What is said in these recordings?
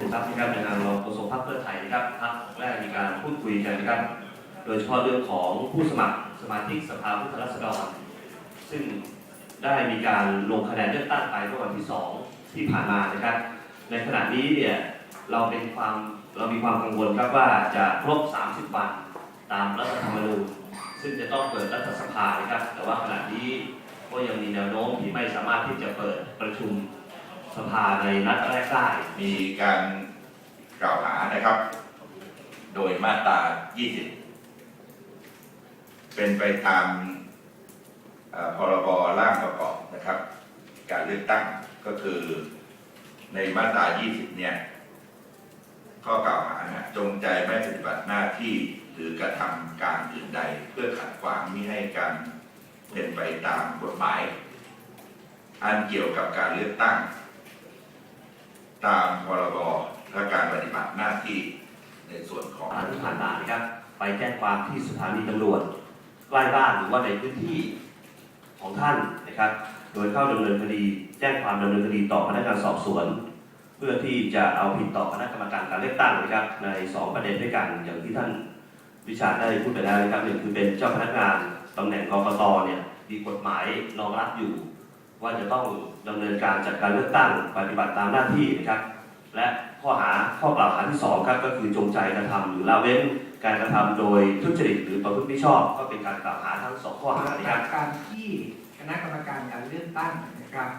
ครับในการในนามรองโฆษกพรรคเพื่อไทยนะครับพรรคแรกมีการพูดคุยกันนะครับ โดยเฉพาะเรื่องของผู้สมัครสมาชิกสภาผู้แทนราษฎร ซึ่งได้มีการลงคะแนนเลือกตั้งไปเมื่อวันที่ 2 ที่ผ่านมานะครับ ในขณะนี้เนี่ยเราเป็นความเรามีความกังวลครับว่าจะครบ 30 วันตามรัฐธรรมนูญซึ่งจะต้องเปิดรัฐสภานะครับ แต่ว่าขณะนี้ก็ยังมีแนวโน้มที่ไม่สามารถที่จะเปิดประชุม สภาในนัดแรกได้มีการกล่าวหานะครับ โดยมาตรา 20 เป็นไปตามพรบร่างประกอบนะครับ การเลือกตั้งก็คือในมาตรา 20 เนี่ย ข้อกล่าวหานะจงใจไม่ปฏิบัติหน้าที่หรือกระทำการอื่นใด เพื่อขัดขวางมิให้การเป็นไปตามกฎหมาย อันเกี่ยวกับการเลือกตั้ง ตามพรบและการปฏิบัติหน้าที่ในส่วนของตามที่ผ่านมานะครับไปแจ้งความที่สถานีตำรวจใกล้บ้านหรือว่าในพื้นที่ของท่านนะครับ โดยเข้าดำเนินคดีแจ้งความดำเนินคดีต่อพนักงานสอบสวน เพื่อที่จะเอาผิดต่อคณะกรรมการการเลือกตั้งนะครับ ใน 2 ประเด็นด้วยกันอย่างที่ท่านวิชาได้พูดไปแล้วนะครับหนึ่งคือเป็นเจ้าพนักงานตำแหน่งกกตเนี่ยมีกฎหมายรองรับอยู่ ว่าจะต้องดำเนินการจัดการเลือกตั้งปฏิบัติตามหน้าที่นะครับ และข้อหาข้อกล่าวหาที่สองครับก็คือจงใจกระทำหรือละเว้นการกระทำโดยทุจริตหรือประพฤติมิชอบ ก็เป็นการกล่าวหาทั้งสองข้อหานะครับการที่คณะกรรมการการเลือกตั้งนะครับ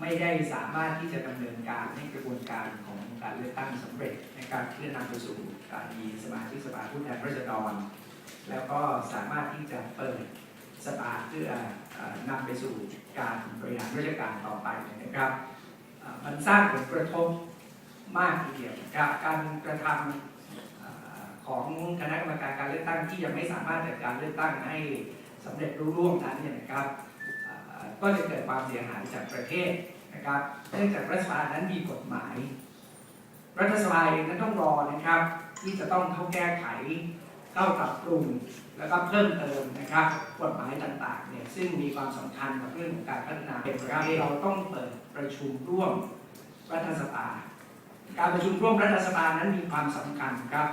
ไม่ได้สามารถที่จะดำเนินการให้กระบวนการของการเลือกตั้งสำเร็จในการที่จะนำไปสู่การมีสมาชิกสภาผู้แทนราษฎรแล้วก็สามารถที่จะเปิด สภาเพื่ออนำไปสู่การบริหารราชการต่อไปนะครับ มันสร้างผลกระทบมากทีเดียวนะครับการกระทำของคณะกรรมการการเลือกตั้งที่ยังไม่สามารถจัดการเลือกตั้งให้สำเร็จรุ่ร่วงนั้นเนี่ยนะครับก็จะเกิดความเสียหายจากประเทศนะครับเนื่องจากรัฐสภานั้นมีกฎหมาย รัฐสภาเองนั้นต้องรอนะครับ ที่จะต้องเข้าแก้ไข เข้าปรับปรุงแล้วก็เพิ่มเติมนะครับกฎหมายต่างๆเนี่ยซึ่งมีความสำคัญกับเรื่องของการพัฒนาเป็นประเทศเราต้องเปิดประชุมร่วมรัฐสภาการประชุมร่วมรัฐสภานั้นมีความสำคัญครับ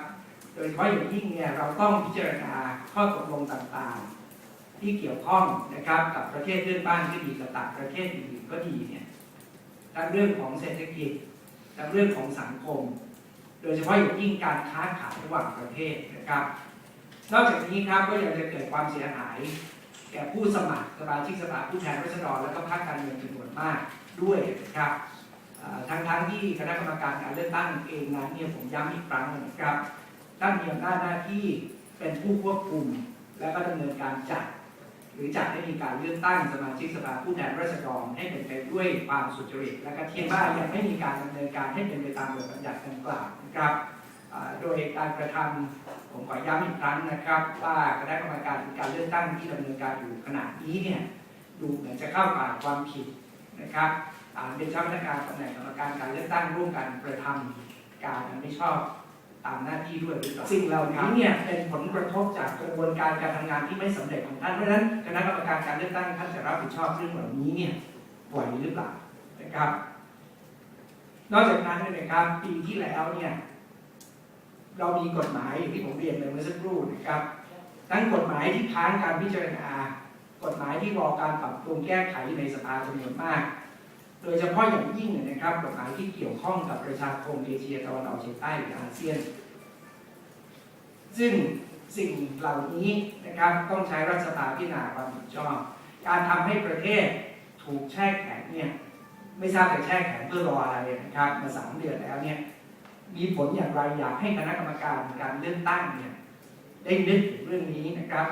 โดยเฉพาะอย่างยิ่งเนี่ยเราต้องพิจารณาข้อตกลงต่างๆ ที่เกี่ยวข้องนะครับกับประเทศเพื่อนบ้านก็ดีกับต่างประเทศอื่นๆก็ดีเนี่ยทั้งเรื่องของเศรษฐกิจทั้งเรื่องของสังคม โดยเฉพาะอย่างยิ่งการค้าขายระหว่างประเทศนะครับ นอกจากนี้ครับก็ยังจะเกิดความเสียหาย แก่ผู้สมัครสมาชิกสภาผู้แทนราษฎรและก็พรรคการเมืองจำนวนมากด้วยนะครับเอ่อทั้งที่คณะกรรมการการเลือกตั้งเองนั้นเนี่ยผมย้ำอีกครั้งหนึ่งนะครับท่านมีอำนาจหน้าที่เป็นผู้ควบคุม และก็ดำเนินการจัด รือจัดให้มีการเลือกตั้งสมาชิกสภาผู้แทนราษฎรให้เป็นไปด้วยความสุจริต และก็เทียงว่ายังไม่มีการดำเนินการให้เป็นไปตามบทบัญญัติดังกล่าวนะครับโดยการกระทำผมขอย้ำอีกครั้งนะครับ ว่าคณะกรรมการการเลือกตั้งที่ดำเนินการอยู่ขณะนี้เนี่ยดูเหมือนจะเข้าข่ายความผิดนะครับเป็นเจ้าพนักงานตำแหน่งกรรมการการเลือกตั้งร่วมกันกระทำการอันไม่ชอบ ตามหน้าที่ด้วยหรือเปล่าสิ่งเหล่านี้เนี่ยเป็นผลกระทบจากกระบวนการการทำงานที่ไม่สำเร็จของท่านเพราะฉะนั้นคณะกรรมการการเลือกตั้งท่านจะรับผิดชอบเรื่องเหล่านี้เนี่ยไหวหรือเปล่านะครับ นอกจากนั้นเนี่ยนะครับปีที่แล้วเนี่ยเรามีกฎหมายอย่างที่ผมเรียนไปเมื่อสักครู่นะครับทั้งกฎหมายที่ค้างการพิจารณากฎหมายที่รอการปรับปรุงแก้ไขในสภาจำนวนมาก โดยเฉพาะอย่างยิ่งนะครับกฎหมายที่เกี่ยวข้องกับประชาคมเอเชียตะวันออกเฉียงใต้หรืออาเซียน ซึ่งสิ่งเหล่านี้นะครับต้องใช้รัฐสภาพิจารณาความผิดชอบ การทำให้ประเทศถูกแช่แข็งเนี่ยไม่ทราบจะแช่แข็งเพื่อรออะไรนะครับมาสามเดือนแล้วเนี่ยมีผลอย่างไรอยากให้คณะกรรมการการเลือกตั้งเนี่ยได้นึกถึงเรื่องนี้นะครับ